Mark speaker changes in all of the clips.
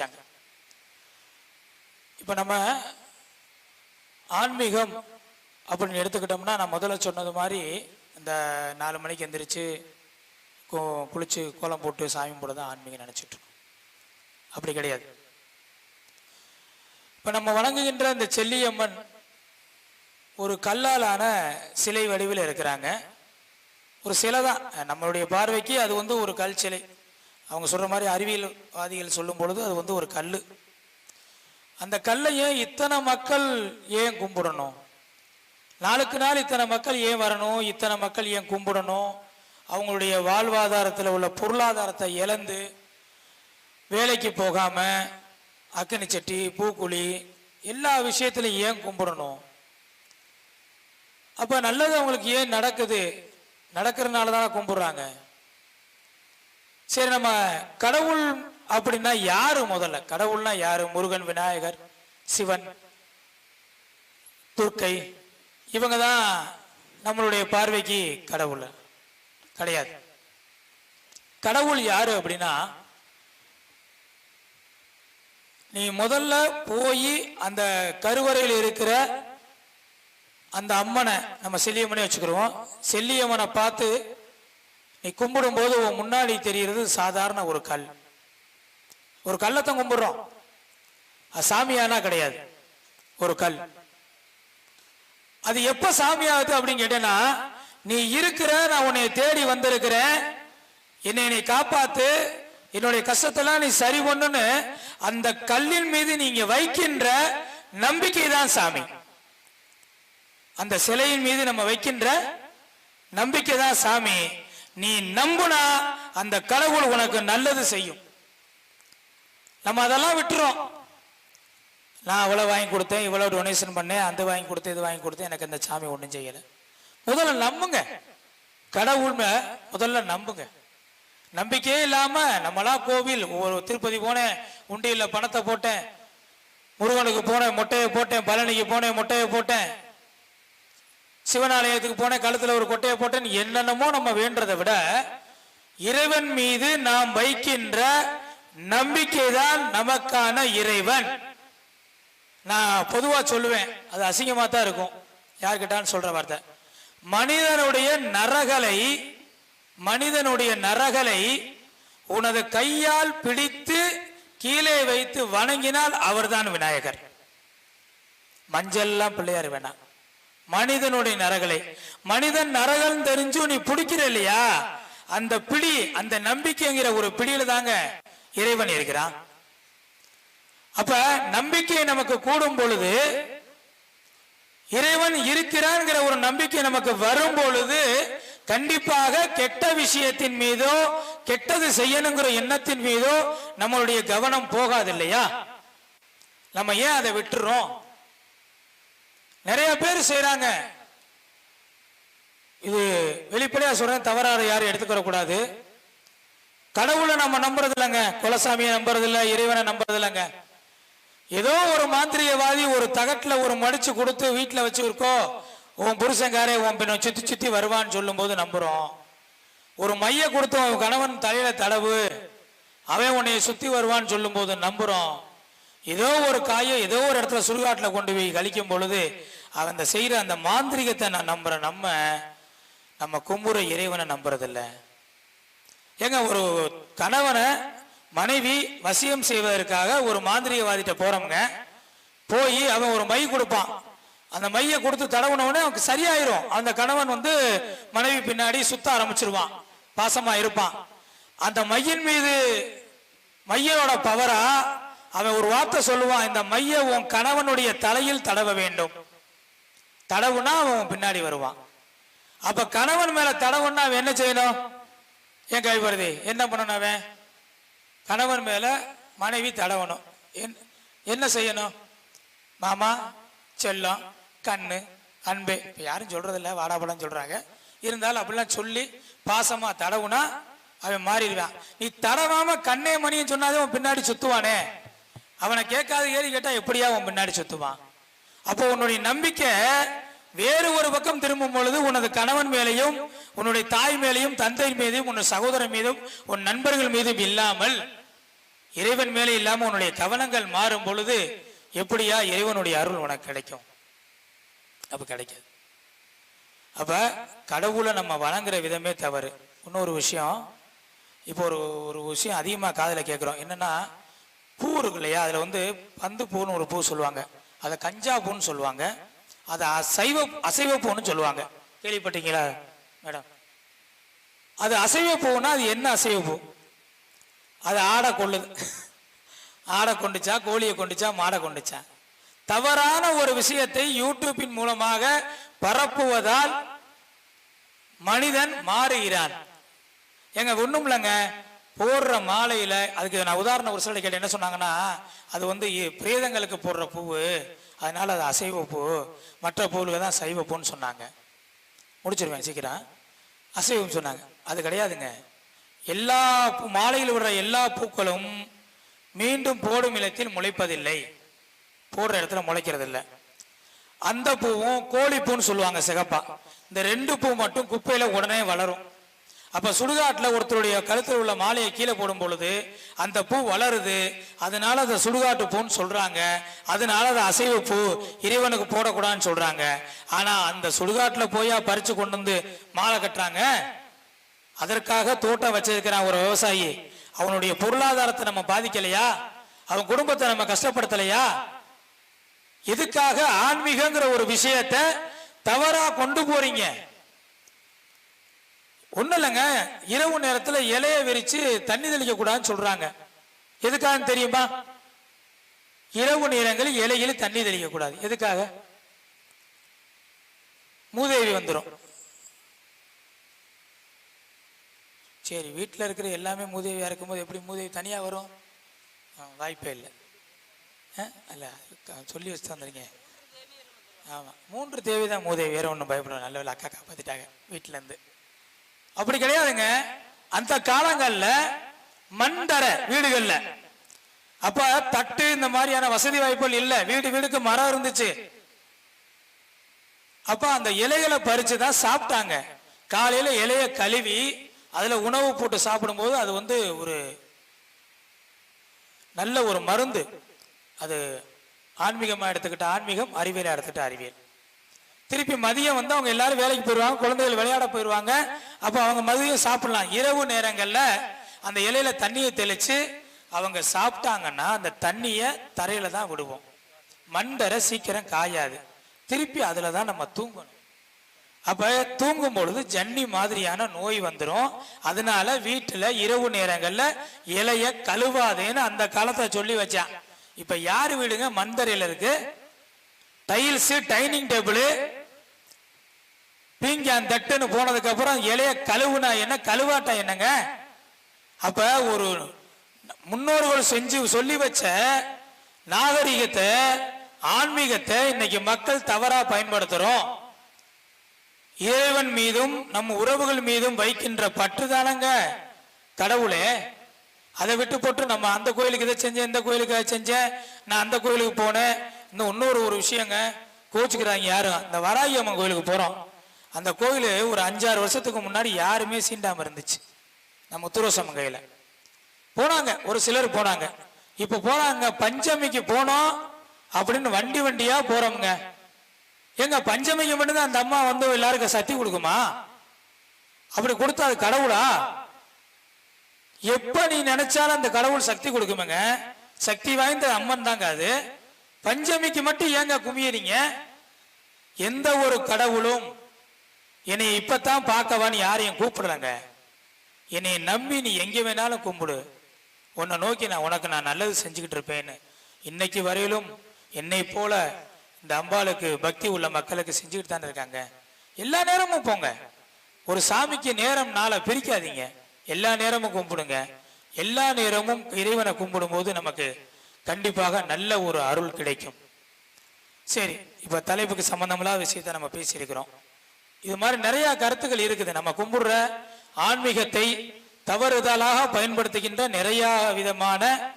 Speaker 1: ஆரம்பித்தாங்க இப்போ நம்ம ஆன்மீகம் அப்படின்னு எடுத்துக்கிட்டோம்னா நான் முதல்ல சொன்னது மாதிரி இந்த நாலு மணிக்கு எந்திரிச்சு குளிச்சு கோலம் போட்டு சாமி போட தான் ஆன்மீகம் நினச்சிட்ருக்கோம் அப்படி கிடையாது. இப்போ நம்ம வணங்குகின்ற இந்த செல்லியம்மன் ஒரு கல்லாலான சிலை வடிவில் இருக்கிறாங்க. ஒரு சிலை தான் நம்மளுடைய பார்வைக்கு அது வந்து ஒரு கல் சிலை. அவங்க சொல்கிற மாதிரி அறிவியல்வாதிகள் சொல்லும் பொழுது அது வந்து ஒரு கல் அந்த கல்லை ஏன் இத்தனை மக்கள் ஏன் கும்பிடணும்? நாளுக்கு நாள் இத்தனை மக்கள் ஏன் வரணும்? இத்தனை மக்கள் ஏன் கும்பிடணும்? அவங்களுடைய வாழ்வாதாரத்தில் உள்ள பொருளாதாரத்தை இழந்து வேலைக்கு போகாமல் அக்கனி சட்டி பூக்குழி எல்லா விஷயத்திலையும் ஏன் கும்பிடணும்? அப்போ நல்லது அவங்களுக்கு ஏன் நடக்குது? நடக்கிறதுனால தான் கும்பிட்றாங்க. சரி நம்ம கடவுள் அப்படின்னா யாரு முதல்ல? கடவுள்னா யாரு? முருகன் விநாயகர் சிவன் துர்க்கை இவங்க தான் நம்மளுடைய பார்வைக்கு கடவுள். கிடையாது. கடவுள் யாரு அப்படின்னா நீ முதல்ல போய் அந்த கருவறையில் இருக்கிற அந்த அம்மனை நம்ம செல்லியம்மனே வச்சுக்கிறோம் செல்லியம்மனை பார்த்து நீ கும்பிடும் போது உன் முன்னாடி தெரிகிறது சாதாரண ஒரு கல். ஒரு கல்லத்தான் கும்பிடுறோம். அது சாமியானா கிடையாது. ஒரு கல். அது எப்ப சாமியாகுது அப்படின்னு கேட்டேன்னா நீ இருக்கிற நான் உன்னை தேடி வந்திருக்கிறேன். என்னை நீ காப்பாத்து. என்னுடைய கஷ்டத்தெல்லாம் நீ சரி பண்ணுன்னு அந்த கல்லின் மீது நீங்க வைக்கின்ற நம்பிக்கை தான் சாமி. அந்த சிலையின் மீது நம்ம வைக்கின்ற நம்பிக்கை தான் சாமி. நீ நம்புனா அந்த கடவுள் உனக்கு நல்லது செய்யும். நம்ம அதெல்லாம் விட்டுறோம். நான் இவ்வளோ வாங்கி கொடுத்தேன் இவ்வளோ டொனேஷன் பண்ணேன் அந்த வாங்கி கொடுத்தேன் இது வாங்கி கொடுத்தேன் எனக்கு அந்த சாமி ஒன்றும் செய்யலை. முதல்ல நம்புங்க. கடவுள் முதல்ல நம்புங்க. நம்பிக்கையே இல்லாமல் நம்மளா கோவில் ஒரு திருப்பதி போனேன் உண்டியில் பணத்தை போட்டேன் முருகனுக்கு போனேன் மொட்டையை போட்டேன் பழனிக்கு போனேன் மொட்டையை போட்டேன். சிவனாலயத்துக்கு போனேன் கழுத்துல ஒரு கொட்டையை போட்டேன்னு என்னென்னமோ நம்ம வேண்டதை விட இறைவன் மீது நாம் வைக்கின்ற நம்பிக்கை தான் நமக்கான இறைவன். நான் பொதுவா சொல்லுவேன் அது அசிங்கமா தான் இருக்கும். யார்கிட்டான்னு சொல்ற வார்த்தை. மனிதனுடைய நரகளை மனிதனுடைய நரகளை உனது கையால் பிடித்து கீழே வைத்து வணங்கினால் அவர்தான் விநாயகர். மஞ்சள்லாம் பிள்ளையார் வேணாம். மனிதனுடைய நரகளை. மனிதன் நரகல் தெரிஞ்சு நீ பிடிக்கிற இல்லையா? அந்த பிடி அந்த நம்பிக்கைங்கிற ஒரு பிடியில தாங்க இறைவன் இருக்கிறான். அப்ப நம்பிக்கை நமக்கு கூடும் பொழுது இறைவன் இருக்கிறான்ங்கிற ஒரு நம்பிக்கை நமக்கு வரும் பொழுது கண்டிப்பாக கெட்ட விஷயத்தின் மீதோ கெட்டது செய்யணுங்கிற எண்ணத்தின் மீதோ நம்மளுடைய கவனம் போகாது இல்லையா? நம்ம ஏன் அதை விட்டுறோம்? நிறைய பேர் செய்யறாங்க இது வெளிப்படையா சொல்றேன் தவறாறு யாரும் எடுத்துக்கிற கூடாது கடவுளை நம்ம நம்புறது இல்லைங்க. குலசாமியை நம்புறது இல்லை இறைவனை நம்புறது இல்லைங்க. ஏதோ ஒரு மாந்திரியவாதி ஒரு தகட்டுல ஒரு மடிச்சு கொடுத்து வீட்டில் வச்சுருக்கோ உன் புருஷன்காரே உன் பின்ன சுத்தி சுத்தி வருவான்னு சொல்லும்போது நம்புறோம். ஒரு மைய கொடுத்து உன் கணவன் தலையில தடவு அவன் உன்னை சுத்தி வருவான்னு சொல்லும்போது நம்புறோம். ஏதோ ஒரு காயை ஏதோ ஒரு இடத்துல சுடுகாட்டில் கொண்டு போய் கழிக்கும் பொழுது அவன் அந்த செய்கிற அந்த மாந்திரிகத்தை நான் நம்புற நம்ம நம்ம கும்புற இறைவனை நம்புறதில்ல. ஏங்க ஒரு கணவனை மனைவி வசியம் செய்வதற்காக ஒரு மாந்திரிகவாதிட்ட போறவங்க போய் அவன் ஒரு மை கொடுப்பான். அந்த மையை கொடுத்து தடவுனவுடனே அவனுக்கு சரியாயிரும். அந்த கணவன் வந்து மனைவி பின்னாடி சுத்த ஆரம்பிச்சிருவான். பாசமா இருப்பான். அந்த மையின் மீது மையனோட பவரா அவன் ஒரு வார்த்தை சொல்லுவான் இந்த மைய உன் கணவனுடைய தலையில் தடவ வேண்டும். தடவுனா அவன் பின்னாடி வருவான். அப்ப கணவன் மேல தடவுன்னா அவன் என்ன செய்யணும்? என் கைப்படுது என்ன பண்ணணும் அவன்? கணவன் மேல மனைவி தடவணும். என்- என்ன செய்யணும்? மாமா செல்லம் கண்ணு அன்பு. இப்போ யாரும் சொல்றதில்ல வாடாபடம் சொல்றாங்க. இருந்தாலும் அப்படிலாம் சொல்லி பாசமா தடவுனா அவன் மாறிடுவான். நீ தடவாம கண்ணே மணியும் சொன்னாதே அவன் பின்னாடி சுத்துவானே. அவனை கேட்காத ஏறி கேட்டா எப்படியா அவன் பின்னாடி சுத்துவான்? அப்போ உன்னுடைய நம்பிக்கை வேறு ஒரு பக்கம் திரும்பும் பொழுது உனது கணவன் மேலையும் உன்னுடைய தாய் மேலையும் தந்தை மீதும் உன் சகோதரன் மீதும் உன் நண்பர்கள் மீதும் இல்லாமல் இறைவன் மேலே இல்லாமல் உன்னுடைய கவனங்கள் மாறும் பொழுது எப்படியா இறைவனுடைய அருள் உனக்கு கிடைக்கும்? அப்ப கிடைக்காது. அப்ப கடவுளை நம்ம வணங்குற விதமே தவறு. இன்னொரு விஷயம் இப்போ ஒரு ஒரு விஷயம் அதிகமாக காதில் கேட்குறோம். என்னன்னா பூ இருக்கு இல்லையா அதில் வந்து பந்து பூன்னு ஒரு பூ சொல்லுவாங்க. அதை கஞ்சா பூன்னு சொல்லுவாங்க. அதை அசைவ அசைவ பூன்னு சொல்லுவாங்க. கேள்விப்பட்டீங்களா மேடம்? அது அசைவ பூன்னா அது என்ன அசைவ பூ? அது ஆடை கொள்ளுது. ஆடை கொண்டுச்சா கோழியை கொண்டுச்சா மாடை கொண்டுச்சா? தவறான ஒரு விஷயத்தை யூடியூப்பின் மூலமாக பரப்புவதால் மனிதன் மாறுகிறான். எங்க ஒண்ணும் இல்லைங்க. போடுற மாலையில் அதுக்கு நான் உதாரண ஒரு சிலர் கேட்டேன் என்ன சொன்னாங்கன்னா அது வந்து பிரேதங்களுக்கு போடுற பூவு அதனால் அது அசைவ பூ மற்ற பூவுக்கு தான் சைவ பூன்னு சொன்னாங்க. முடிச்சிருவேன் சீக்கிரம். அசைவம் சொன்னாங்க. அது கிடையாதுங்க. எல்லா பூ- மாலையில் விடுற எல்லா பூக்களும் மீண்டும் போடும் இடத்தில் முளைப்பதில்லை. போடுற இடத்துல முளைக்கிறது இல்லை அந்த பூவும் கோழிப்பூன்னு சொல்லுவாங்க சிகப்பா. இந்த ரெண்டு பூ மட்டும் குப்பையில் உடனே வளரும். அப்போ சுடுகாட்டில் ஒருத்தருடைய கழுத்தில் உள்ள மாலையை கீழே போடும் பொழுது அந்த பூ வளருது. அதனால அதை சுடுகாட்டு பூன்னு சொல்கிறாங்க அதனால அது அசைவ பூ இறைவனுக்கு போடக்கூடாதுன்னு சொல்கிறாங்க ஆனால் அந்த சுடுகாட்டில் போயா பறித்து கொண்டு வந்து மாலை கட்டுறாங்க. அதற்காக தோட்டம் வச்சிருக்கிறான் ஒரு விவசாயி. அவனுடைய பொருளாதாரத்தை நம்ம பாதிக்கலையா? அவன் குடும்பத்தை நம்ம கஷ்டப்படுத்தலையா? எதுக்காக ஆன்மீகங்கிற ஒரு விஷயத்தை தவறா கொண்டு போறீங்க? ஒன்றும் இல்லைங்க. இரவு நேரத்தில் இலைய விரித்து தண்ணி தெளிக்க கூடாதுன்னு சொல்றாங்க. எதுக்காக தெரியுமா? இரவு நேரங்களில் இலையில் தண்ணி தெளிக்க கூடாது. எதுக்காக? மூதேவி வந்துடும் சரி வீட்டில் இருக்கிற எல்லாமே மூதேவியாக இருக்கும்போது எப்படி மூதேவி தனியாக வரும்? வாய்ப்பே இல்லை. ஆ, அல்ல சொல்லி வச்சு தந்துருங்க ஆமாம் மூன்று தேவை தான் மூதேவி. வேறு ஒன்றும் பயப்படும் நல்ல அக்கா காப்பாற்றிட்டாங்க வீட்டிலேருந்து அப்படி கிடையாதுங்க. அந்த காலங்கள்ல மண்தர வீடுகள்ல. அப்ப தட்டு இந்த மாதிரியான வசதி வாய்ப்புகள் இல்ல. வீடு வீடுக்கு மரம் இருந்துச்சு. அப்ப அந்த இலைகளை பறித்து தான் சாப்பிட்டாங்க. காலையில இலைய கழுவி அதுல உணவு போட்டு சாப்பிடும்போது அது வந்து ஒரு நல்ல ஒரு மருந்து. அது ஆன்மீகமா எடுத்துக்கிட்ட ஆன்மீகம் அறிவியலா எடுத்துக்கிட்ட அறிவியல். திருப்பி மதியம் வந்து அவங்க எல்லாரும் வேலைக்கு போயிடுவாங்க குழந்தைகள் விளையாட போயிடுவாங்க அப்போ அவங்க மதியம் சாப்பிடலாம். இரவு நேரங்களில் அந்த இலையில தண்ணியை தெளிச்சு அவங்க சாப்பிட்டாங்கன்னா அந்த தண்ணியை தரையில தான் விடுவோம். மண்டரை சீக்கிரம் காயாது. திருப்பி அதில் தான் நம்ம தூங்கணும். அப்போ தூங்கும் பொழுது ஜன்னி மாதிரியான நோய் வந்துடும் அதனால வீட்டில் இரவு நேரங்களில் இலைய கழுவாதேன்னு அந்த காலத்தை சொல்லி வச்சான். இப்போ யார் வீடுங்க? மந்தரையில் இருக்கு. டைல்ஸு டைனிங் டேபிள் பீங்கான் தட்டுன்னு போனதுக்கு அப்புறம் இலைய கழுவுனா என்ன? கழுவாட்டா என்னங்க? அப்ப ஒரு முன்னோர்கள் செஞ்சு சொல்லி வச்ச நாகரிகத்தை ஆன்மீகத்தை இன்னைக்கு மக்கள் தவறா பயன்படுத்துறோம். இறைவன் மீதும் நம் உறவுகள் மீதும் வைக்கின்ற பற்று தானங்க கடவுளே? அதை விட்டு போட்டு நம்ம அந்த கோயிலுக்கு இதை செஞ்சேன் இந்த கோயிலுக்கு அதை செஞ்சேன் நான் அந்த கோயிலுக்கு போனேன். இன்னும் இன்னொரு ஒரு விஷயங்க கோச்சுக்கிறாங்க யாரும். இந்த வராகி அம்மன் கோயிலுக்கு போறோம். அந்த கோயில் ஒரு அஞ்சாறு வருஷத்துக்கு முன்னாடி யாருமே சீண்டாமல் இருந்துச்சு. நம்ம முத்துரோசம்மன் கையில். போனாங்க. ஒரு சிலர் போனாங்க. இப்போ போனாங்க பஞ்சமிக்கு போனோம் அப்படின்னு வண்டி வண்டியாக போகிறோமுங்க எங்க பஞ்சமிக்கு மட்டும்தான் அந்த அம்மா வந்து எல்லாருக்கும் சக்தி கொடுக்குமா? அப்படி கொடுத்தா அது கடவுளா? எப்ப நீ நினைச்சாலும் அந்த கடவுள் சக்தி கொடுக்குமேங்க. சக்தி வாய்ந்த அம்மன் தாங்க அது. பஞ்சமிக்கு மட்டும் ஏங்க குமியறீங்க? எந்த ஒரு கடவுளும் என்னை இப்பத்தான் பார்க்கவான்னு யாரையும் கூப்பிடலங்க. என்னை நம்பி நீ எங்கே வேணாலும் கும்பிடு. உன்னை நோக்கி நான் உனக்கு நான் நல்லது செஞ்சுக்கிட்டு இருப்பேன்னு. இன்னைக்கு வரையிலும் என்னை போல இந்த அம்பாளுக்கு பக்தி உள்ள மக்களுக்கு செஞ்சுக்கிட்டு தானே இருக்காங்க. எல்லா நேரமும் போங்க. ஒரு சாமிக்கு நேரம் நாளை பிரிக்காதீங்க. எல்லா நேரமும் கும்பிடுங்க. எல்லா நேரமும் இறைவனை கும்பிடும் போது நமக்கு கண்டிப்பாக நல்ல ஒரு அருள் கிடைக்கும். சரி இப்போ தலைப்புக்கு சம்பந்தமில்லாத விஷயத்தை நம்ம பேசியிருக்கிறோம். இது மாதிரி நிறைய கருத்துக்கள் இருக்குது. நம்ம கும்பிடுற ஆன்மீகத்தை தவறுதலாக பயன்படுத்துகின்ற நிறைய விதமான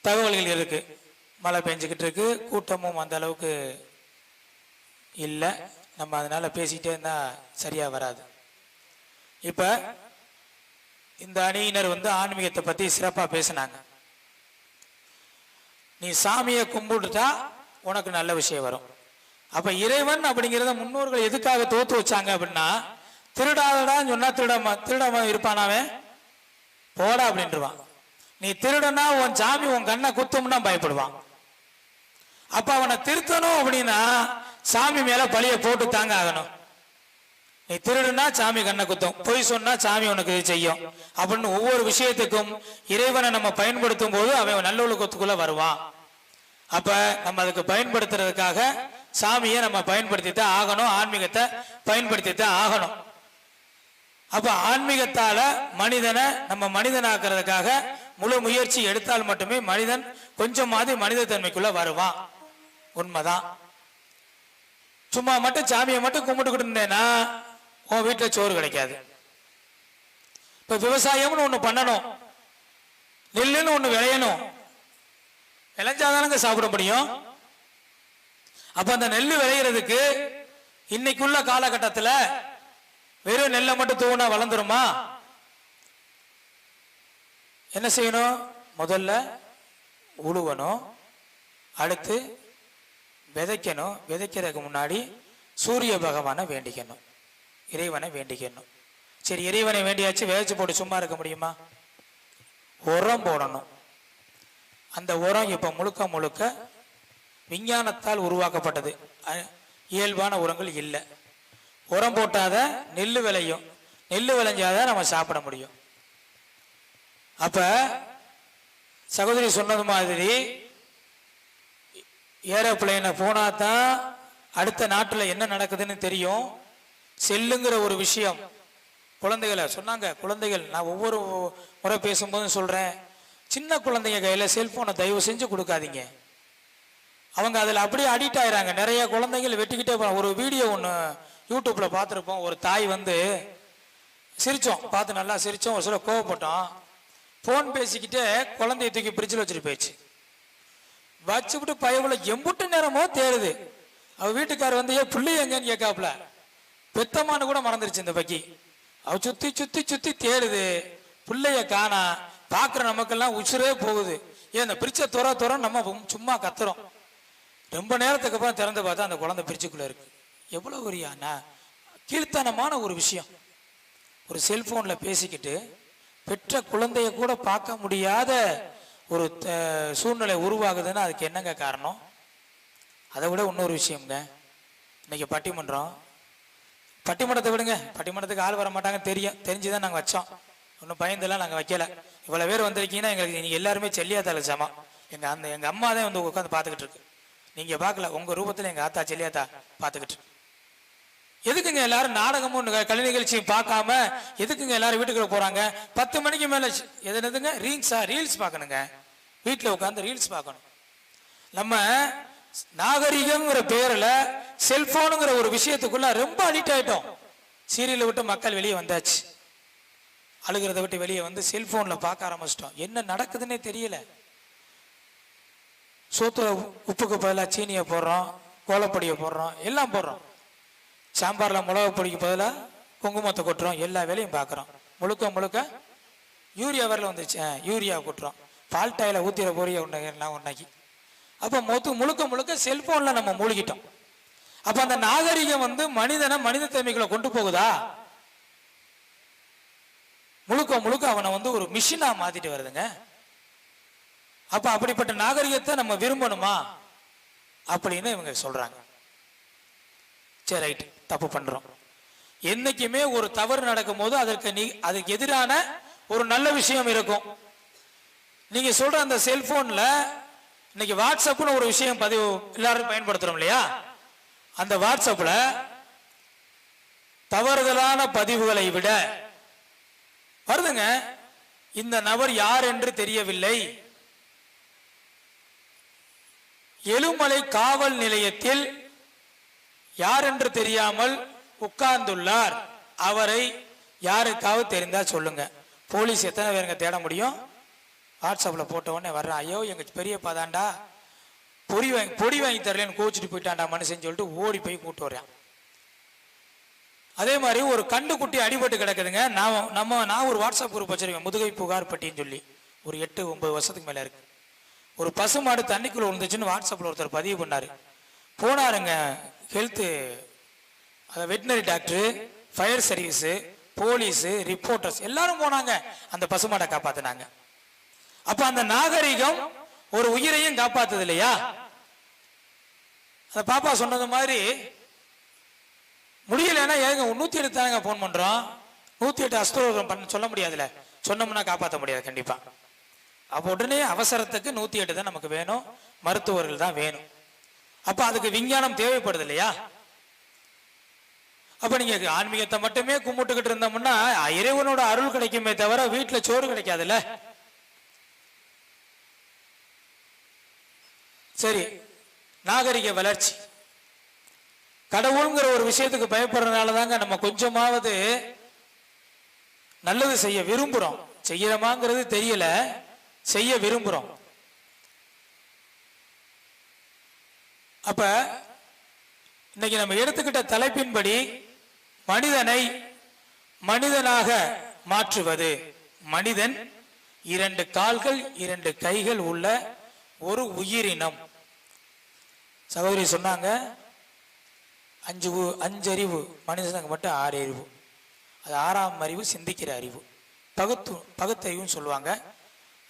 Speaker 1: தகவல்கள் இருக்கு. மழை பெஞ்சுக்கிட்டு இருக்கு. கூட்டமும் அந்த அளவுக்கு இல்லை. நம்ம அதனால பேசிக்கிட்டே இருந்தா சரியா வராது. இப்ப இந்த அணியினர் வந்து ஆன்மீகத்தை பத்தி சிறப்பா பேசினாங்க. நீ சாமியை கும்பிட்டுட்டா உனக்கு நல்ல விஷயம் வரும். அப்ப இறைவன் அப்படிங்கிறத முன்னோர்கள் எதுக்காக தோத்து வச்சாங்க அப்படின்னா திருடாதடான்னு சொன்னா திருடாம திருடாம இருப்பானாவே போடா அப்படின்ட்டுருவான் நீ திருடனா உன் சாமி உன் கண்ணை குத்தும்னா பயப்படுவான். அப்ப அவனை திருத்தணும் அப்படின்னா சாமி மேல பழிய போட்டு தாங்க ஆகணும். நீ திருடுனா சாமி கண்ணை குத்தும் பொய் சொன்னா சாமி உனக்கு இது செய்யும். அப்படின்னு ஒவ்வொரு விஷயத்துக்கும் இறைவனை நம்ம பயன்படுத்தும் போது அவன் நல்லொழுக்கத்துக்குள்ள வருவான். அப்ப நம்ம அதுக்கு பயன்படுத்துறதுக்காக சாமியை நம்ம பயன்படுத்தித்தான் ஆகணும் ஆன்மீகத்தை பயன்படுத்தித்தான் ஆகணும். அப்ப ஆன்மீகத்தால மனிதனை நம்ம மனிதனாக்குறதுக்காக முழு முயற்சி எடுத்தால் மட்டுமே மனிதன் கொஞ்சமாவது மனித தன்மைக்குள்ள வருவான். உண்மைதான். சும்மா மட்டும் சாமியை மட்டும் கும்பிட்டுக்கிட்டு இருந்தேன்னா உன் வீட்டுல சோறு கிடைக்காது. இப்ப விவசாயம்னு ஒண்ணு பண்ணணும். நெல்லுன்னு ஒண்ணு விளையணும். விளைஞ்சாதானங்க சாப்பிட முடியும். அப்ப அந்த நெல் விளையிறதுக்கு இன்னைக்குள்ள காலகட்டத்தில் வெறும் நெல்லை மட்டும் தூவினா வளர்ந்துருமா? என்ன செய்யணும்? முதல்ல உழுவணும். அடுத்து விதைக்கணும். விதைக்கிறதுக்கு முன்னாடி சூரிய பகவானை வேண்டிக்கணும். இறைவனை வேண்டிக்கணும். சரி இறைவனை வேண்டியாச்சு விதைச்சு போட்டு சும்மா இருக்க முடியுமா? உரம் போடணும். அந்த உரம் இப்போ முழுக்க முழுக்க விஞ்ஞானத்தால் உருவாக்கப்பட்டது. இயல்பான உரங்கள் இல்லை. உரம் போட்டாத நெல் விளையும். நெல் விளைஞ்சாதான் நம்ம சாப்பிட முடியும். அப்ப சகோதரி சொன்னது மாதிரி ஏரோப்ளைனை போனால் தான் அடுத்த நாட்டில் என்ன நடக்குதுன்னு தெரியும். செல்லுங்கிற ஒரு விஷயம். குழந்தைகளை சொன்னாங்க குழந்தைகள் நான் ஒவ்வொரு முறை பேசும்போதும் சொல்கிறேன் சின்ன குழந்தைங்க கையில் செல்ஃபோனை தயவு செஞ்சு கொடுக்காதீங்க. அவங்க அதில் அப்படியே அடிக்ட் ஆயிறாங்க. நிறைய குழந்தைகள் வெட்டிக்கிட்டே போறாங்க. ஒரு வீடியோ ஒன்று யூடியூப்பில் பார்த்துருப்போம். ஒரு தாய் வந்து சிரிச்சோம். பார்த்து நல்லா சிரிச்சோம். ஒரு சில கோவப்பட்டோம். ஃபோன் பேசிக்கிட்டே குழந்தைய தூக்கி பிரிட்ஜில் வச்சுட்டு போயிடுச்சு. வச்சுக்கிட்டு பயவுல எம்புட்டு நேரமோ தேடுது. அவ வீட்டுக்கார் வந்து ஏன் புள்ளி எங்கன்னு கேட்காப்புல. பெத்தமானு கூட மறந்துருச்சு இந்த பக்கி. அவ சுத்தி சுத்தி சுத்தி தேடுது. பிள்ளைய காணா. பாக்குற நமக்கெல்லாம் உசுரே போகுது. ஏன் இந்த பிரிச்ச துற துற நம்ம சும்மா கத்துறோம். ரொம்ப நேரத்துக்கு அப்புறம் திறந்து பார்த்தா அந்த குழந்தை பிரிச்சுக்குள்ள இருக்கு. எவ்வளோ ஒரு யா- கீழ்த்தனமான ஒரு விஷயம். ஒரு செல்ஃபோனில் பேசிக்கிட்டு பெற்ற குழந்தைய கூட பார்க்க முடியாத ஒரு த- சூழ்நிலை உருவாகுதுன்னா அதுக்கு என்னங்க காரணம்? அதை விட இன்னொரு விஷயம்ங்க. இன்னைக்கு பட்டிமன்றம். பட்டிமன்றத்தை விடுங்க. பட்டிமன்றத்துக்கு ஆள் வர மாட்டாங்க. தெரியும். தெரிஞ்சுதான் நாங்கள் வச்சோம். ஒன்றும் பயந்தெல்லாம் நாங்கள் வைக்கல. இவ்வளோ பேர் வந்திருக்கீங்கன்னா எங்களுக்கு நீங்கள் எல்லாருமே செல்லியாத்தால சமம் எங்கள் அந்த எங்கள் அம்மா தான் வந்து உட்காந்து பார்த்துக்கிட்டு இருக்கு. நீங்கள் பார்க்கல உங்கள் ரூபத்தில் எங்கள் ஆத்தா செல்லியாத்தா பார்த்துக்கிட்டு. எதுக்குங்க எல்லாரும் நாடகமும் கலை நிகழ்ச்சியும் பார்க்காம எதுக்குங்க எல்லாரும் வீட்டுக்குள்ள போறாங்க? பத்து மணிக்கு மேல ஷ்- எது என்னதுங்க? ரீல்ஸா ரீல்ஸ் பார்க்கணுங்க. வீட்டில் உட்காந்து ரீல்ஸ் பார்க்கணும். நம்ம நாகரிகம்ங்கிற பேர்ல செல்போனுங்கிற ஒரு விஷயத்துக்குள்ள ரொம்ப அடிக்ட் ஆயிட்டோம். சீரியலை விட்டு மக்கள் வெளியே வந்தாச்சு. அழுகிறத விட்டு வெளியே வந்து செல்போன்ல பார்க்க ஆரம்பிச்சிட்டோம். என்ன நடக்குதுன்னே தெரியல. சோத்துல உப்புக்கு பதிலாக சீனியை போடுறோம் கோலப்பொடியை போடுறோம் எல்லாம் போடுறோம். சாம்பாரில் மிளகா பொடிக்கு பதிலாக குங்குமத்தை கொட்டுறோம் எல்லா வேலையும் பார்க்குறோம். முழுக்க முழுக்க யூரியா வரல வந்துச்சு. யூரியா கொட்டுறோம். பால் டாயில ஊத்திர பொரிய ஒன்று உண்டாக்கி அப்போ மொத்த முழுக்க முழுக்க செல்ஃபோனில் நம்ம மூழ்கிட்டோம். அப்போ அந்த நாகரிகம் வந்து மனிதனை மனித தன்மைகளை கொண்டு போகுதா? முழுக்க முழுக்க அவனை வந்து ஒரு மிஷினாக மாற்றிட்டு வருதுங்க. அப்ப அப்படிப்பட்ட நாகரிகத்தை நம்ம விரும்பணுமா? அப்படின்னு இவங்க சொல்றாங்க. சரி ரைட். தப்பு பண்றோம். என்னைக்குமே ஒரு தவறு நடக்கும் போது அதற்கு நீ அதுக்கு எதிரான ஒரு நல்ல விஷயம் இருக்கும். நீங்க சொல்ற அந்த செல்போன்ல இன்னைக்கு வாட்ஸ்அப்னு ஒரு விஷயம் பதிவு எல்லாரும் பயன்படுத்துறோம் இல்லையா? அந்த வாட்ஸ்அப்ல தவறுதலான பதிவுகளை விட வருதுங்க இந்த நபர் யார் என்று தெரியவில்லை. எழுமலை காவல் நிலையத்தில் யார் என்று தெரியாமல் உட்கார்ந்துள்ளார்? அவரை யாருக்காவது தெரிந்தா சொல்லுங்க. போலீஸ் எத்தனை பேருங்க தேட முடியும்? வாட்ஸ்அப்பில் போட்ட உடனே வர்றேன் ஐயோ எங்கள் பெரியப்பா தாண்டா பொடி வாங்கி பொடி வாங்கி தரலன்னு கோச்சிட்டு போயிட்டான்டா மனுஷன் சொல்லிட்டு ஓடி போய் கூட்டு வர்றான். அதே மாதிரி ஒரு கண்டு குட்டி அடிபட்டு கிடக்குதுங்க. நான் நம்ம நான் ஒரு வாட்ஸ்அப் குரூப் வச்சிருக்கேன் முதுகை புகார் பட்டின்னு சொல்லி. ஒரு எட்டு ஒன்பது வருஷத்துக்கு மேலே இருக்குது ஒரு பசுமாடு தண்ணிக்குள்ள விழுந்துச்சுன்னு வாட்ஸ்அப்ல ஒருத்தர் பதிவு பண்ணாரு. போனாருங்க ஹெல்த்து அதை veterinary doctor fire service police reporters எல்லாரும் போனாங்க. அந்த பசுமாடை காப்பாத்தினாங்க. அப்ப அந்த நாகரிகம் ஒரு உயிரையும் காப்பாத்துது இல்லையா? அந்த பாப்பா சொன்னது மாதிரி முடியலைன்னா ஏங்க நூத்தி எட்டு தாங்க போன் பண்றோம்? நூத்தி எட்டு அஸ்தோரம் பண்ண சொல்ல முடியாதுல்ல. சொன்னோம்னா காப்பாற்ற முடியாது கண்டிப்பா. அப்போ உடனே அவசரத்துக்கு நூத்தி எட்டு தான் நமக்கு வேணும். மருத்துவர்கள் தான் வேணும். அப்ப அதுக்கு விஞ்ஞானம் தேவைப்படுது இல்லையா? அப்ப நீங்க ஆன்மீகத்தை மட்டுமே கும்பிட்டுக்கிட்டு இருந்தோம்னா இறைவனோட அருள் கிடைக்குமே தவிர வீட்டுல சோறு கிடைக்காதுல்ல? சரி நாகரிக வளர்ச்சி. கடவுளுங்கிற ஒரு விஷயத்துக்கு பயப்படுறதுனால தாங்க நம்ம கொஞ்சமாவது நல்லது செய்ய விரும்புறோம். செய்யறோமாங்கிறது தெரியல. செய்ய விரும்புகிறோம் அப்ப இன்னைக்கு நம்ம எடுத்துக்கிட்ட தலைப்பின்படி மனிதனை மனிதனாக மாற்றுவது. மனிதன் இரண்டு கால்கள் இரண்டு கைகள் உள்ள ஒரு உயிரினம். சகோதரி சொன்னாங்க அஞ்சு அஞ்சறிவு மனிதனுக்கு மட்டும் ஆறு அறிவு. அது ஆறாம் அறிவு சிந்திக்கிற அறிவு. பகுத்து பகுத்தறிவுன்னு சொல்லுவாங்க.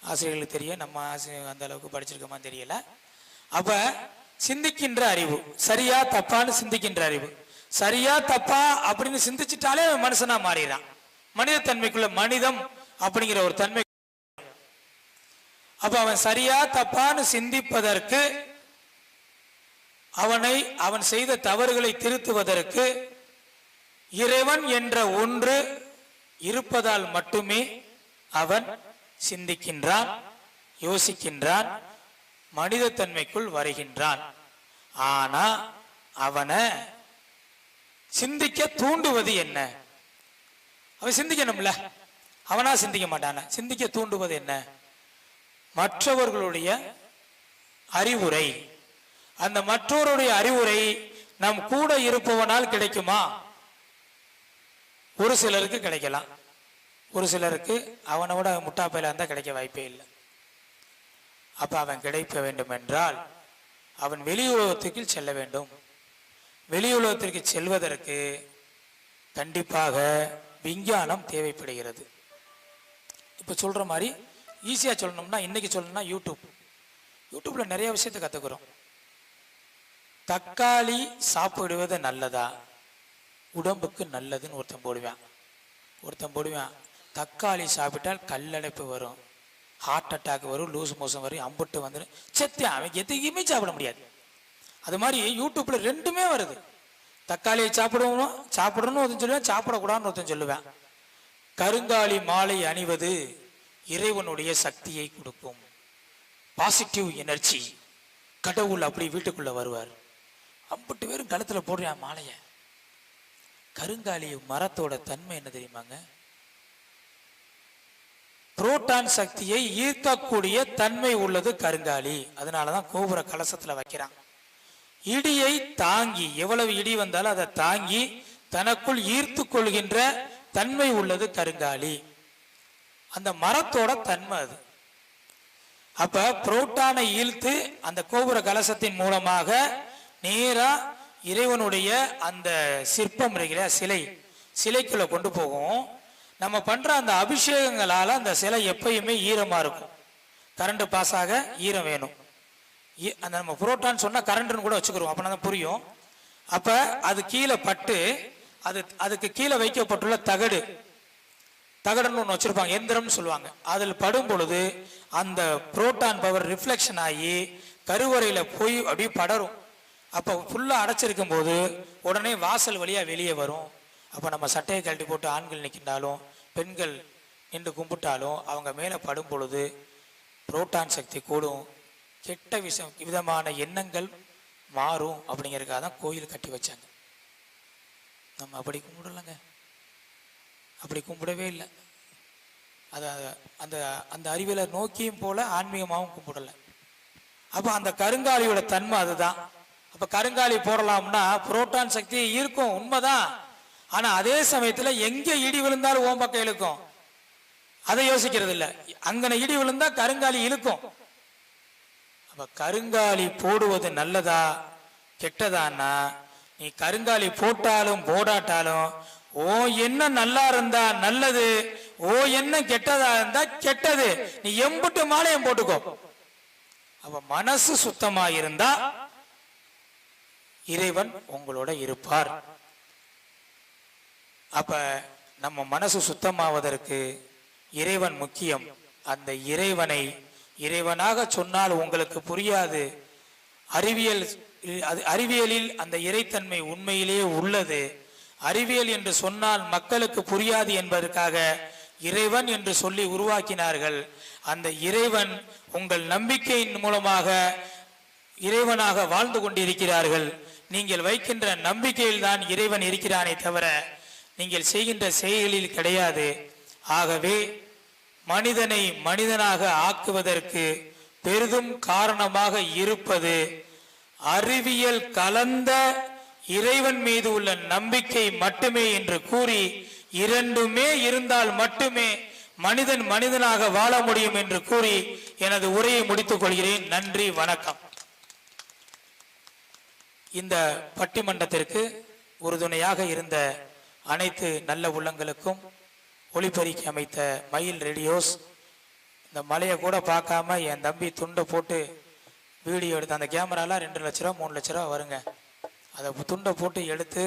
Speaker 1: ஆசிரியர்களுக்கு தெரியும். நம்ம ஆசிரியர் அந்த அளவுக்கு படிச்சிருக்கோமா தெரியல. அப்ப சிந்திக்கின்ற அறிவு சரியா தப்பான்னு சிந்திக்கின்ற அறிவு. சரியா தப்பா அப்படின்னு சிந்திச்சிட்டாலே அவன் மனுஷனா மாறிடுறான். மனிதத்தன்மைக்குள்ள மனிதம் அப்படிங்கிற ஒரு தன்மை. அப்ப அவன் சரியா தப்பான்னு சிந்திப்பதற்கு அவனை அவன் செய்த தவறுகளை திருத்துவதற்கு இறைவன் என்ற ஒன்று இருப்பதால் மட்டுமே அவன் சிந்திக்கின்றான் யோசிக்கின்றான் மனிதத்தன்மைக்குள் வருகின்றான். ஆனா அவனை சிந்திக்க தூண்டுவது என்ன? அவன் சிந்திக்கணும்ல. அவனா சிந்திக்க மாட்டான? சிந்திக்க தூண்டுவது என்ன? மற்றவர்களுடைய அறிவுரை. அந்த மற்றவருடைய அறிவுரை நம் கூட இருப்பவனால் கிடைக்குமா? ஒரு சிலருக்கு கிடைக்கலாம். ஒரு சிலருக்கு அவனை விட முட்டாப்பையில இருந்தால் கிடைக்க வாய்ப்பே இல்லை. அப்போ அவன் கிடைக்க வேண்டும் என்றால் அவன் வெளி உலகத்துக்கு செல்ல வேண்டும். வெளி உலகத்திற்கு செல்வதற்கு கண்டிப்பாக விஞ்ஞானம் தேவைப்படுகிறது. இப்போ சொல்கிற மாதிரி ஈஸியாக சொல்லணும்னா இன்னைக்கு சொல்லணும்னா யூடியூப். யூடியூப்பில் நிறைய விஷயத்தை கற்றுக்குறோம் தக்காளி சாப்பிடுவது நல்லதா? உடம்புக்கு நல்லதுன்னு ஒருத்தன் போடுவான். ஒருத்தன் போடுவான். தக்காளி சாப்பிட்டால் கல்லடைப்பு வரும். ஹார்ட் அட்டாக் வரும் லூஸ் மோசம் வரும் அம்புட்டு வந்துடும் செத்து அவன் எதையுமே சாப்பிட முடியாது. அது மாதிரி யூடியூப்பில் ரெண்டுமே வருது. தக்காளியை சாப்பிடணும் சாப்பிடணும்னு ஒருத்தன் சொல்லுவேன் சாப்பிடக்கூடாதுன்னு ஒருத்தன் சொல்லுவேன். கருங்காலி மாலை அணிவது இறைவனுடைய சக்தியை கொடுக்கும். பாசிட்டிவ் எனர்ஜி கடவுள் அப்படி வீட்டுக்குள்ளே வருவார். அம்பட்டு பேரும் கழுத்தில் போடுறேன் மாலையை. கருங்காலி மரத்தோட தன்மை என்ன தெரியுமாங்க? புரோட்டான் சக்தியை ஈர்க்கக்கூடிய தன்மை உள்ளது கருங்காலி. அதனாலதான் கோபுர கலசத்துல வைக்கிறான். இடியை தாங்கி எவ்வளவு இடி வந்தாலும் அதை தாங்கி தனக்குள் ஈர்த்து கொள்கின்ற தன்மை உள்ளது கருங்காலி. அந்த மரத்தோட தன்மை அது. அப்ப புரோட்டானை ஈழ்த்து அந்த கோபுர கலசத்தின் மூலமாக நேரா இறைவனுடைய அந்த சிற்பம் இருக்கிற சிலை. சிலைக்குள்ள கொண்டு போகும். நம்ம பண்ற அந்த அபிஷேகங்களால அந்த சிலை எப்பயுமே ஈரமா இருக்கும். கரண்ட் பாஸ் ஆக ஈரம் வேணும். அந்த நம்ம புரோட்டான்னு சொன்னா கரண்ட்னு கூட வச்சுக்கிறோம். அப்படின்னா புரியும். அப்ப அது கீழே பட்டு அது அதுக்கு கீழே வைக்கப்பட்டுள்ள தகடு. தகடுன்னு ஒன்று வச்சிருப்பாங்க. எந்திரம்னு சொல்லுவாங்க. அதில் படும் பொழுது அந்த புரோட்டான் பவர் ரிஃப்ளெக்ஷன் ஆகி கருவறையில் போய் அப்படியே படரும். அப்போ ஃபுல்லாக அடைச்சிருக்கும் போது உடனே வாசல் வழியாக வெளியே வரும். அப்போ நம்ம சட்டையை கழட்டி போட்டு ஆண்கள் நிற்கின்றாலும் பெண்கள் நின்று கும்பிட்டாலும் அவங்க மேலே படும் பொழுது புரோட்டான் சக்தி கூடும். கெட்ட விஷம் விதமான எண்ணங்கள் மாறும் அப்படிங்கிறதுக்காக தான் கோயில் கட்டி வச்சாங்க. நம்ம அப்படி கும்பிடலங்க. அப்படி கும்பிடவே இல்லை. அதை அந்த அந்த அறிவியலை நோக்கியும் போல ஆன்மீகமாகவும் கும்பிடலை. அப்போ அந்த கருங்காலியோட தன்மை அதுதான். அப்போ கருங்காலி போடலாம்னா புரோட்டான் சக்தி இருக்கும் உண்மைதான். ஆனா அதே சமயத்துல எங்க இடி விழுந்தாலும் ஓம் பக்கம் இழுக்கும். அதை யோசிக்கிறது இல்ல. அங்கன இடி விழுந்தா கருங்காலி இழுக்கும். அப்ப கருங்காலி போடுவது நல்லதா? கெட்டதான்னா நீ கருங்காலி போட்டாலும் போடாட்டாலும் ஓ என்ன நல்லா இருந்தா நல்லது ஓ என்ன கெட்டதா இருந்தா கெட்டது நீ எம்புட்டு மாலையும் போட்டுக்கோ. அப்ப மனசு சுத்தமா இருந்தா இறைவன் உங்களோட இருப்பார். அப்போ நம்ம மனசு சுத்தமாவதற்கு இறைவன் முக்கியம். அந்த இறைவனை இறைவனாக சொன்னால் உங்களுக்கு புரியாது. அறிவியல் அது அறிவியலில் அந்த இறைத்தன்மை உண்மையிலேயே உள்ளது. அறிவியல் என்று சொன்னால் மக்களுக்கு புரியாது என்பதற்காக இறைவன் என்று சொல்லி உருவாக்கினார்கள். அந்த இறைவன் உங்கள் நம்பிக்கையின் மூலமாக இறைவனாக வாழ்ந்து கொண்டிருக்கிறார்கள். நீங்கள் வைக்கின்ற நம்பிக்கையில் தான் இறைவன் இருக்கிறானே தவிர நீங்கள் செய்கின்ற செயல்களில் கிடையாது. ஆகவே மனிதனை மனிதனாக ஆக்குவதற்கு பெரிதும் காரணமாக இருப்பது அறிவியல் கலந்த இறைவன் மீது உள்ள நம்பிக்கை மட்டுமே என்று கூறி இரண்டுமே இருந்தால் மட்டுமே மனிதன் மனிதனாக வாழ முடியும் என்று கூறி எனது உரையை முடித்துக் கொள்கிறேன். நன்றி வணக்கம். இந்த பட்டிமன்றத்திற்கு உறுதுணையாக இருந்த அனைத்து நல்ல உள்ளங்களுக்கும் ஒளிபெருக்கி அமைத்த மயில் ரேடியோஸ் இந்த மலையை கூட பார்க்காம என் தம்பி துண்டை போட்டு வீடியோ எடுத்து அந்த கேமராலாம் ரெண்டு லட்ச ரூபா மூணு லட்ச ரூபா வருங்க. அதை துண்டை போட்டு எடுத்து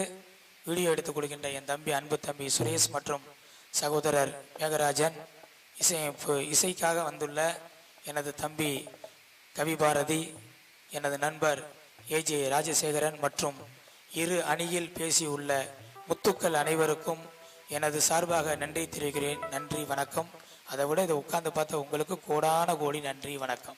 Speaker 1: வீடியோ எடுத்து கொடுக்கின்ற என் தம்பி அன்பு தம்பி சுரேஷ் மற்றும் சகோதரர் மேகராஜன். இசையமைப்பு இசைக்காக வந்துள்ள எனது தம்பி கவிபாரதி எனது நண்பர் ஏஜே ராஜசேகரன் மற்றும் இரு அணியில் பேசியுள்ள முத்துக்கள் அனைவருக்கும் எனது சார்பாக நன்றி தெரிவிக்கிறேன். நன்றி வணக்கம். அதை விட இதை உட்கார்ந்து பார்த்த உங்களுக்கு கோடான கோடி நன்றி வணக்கம்.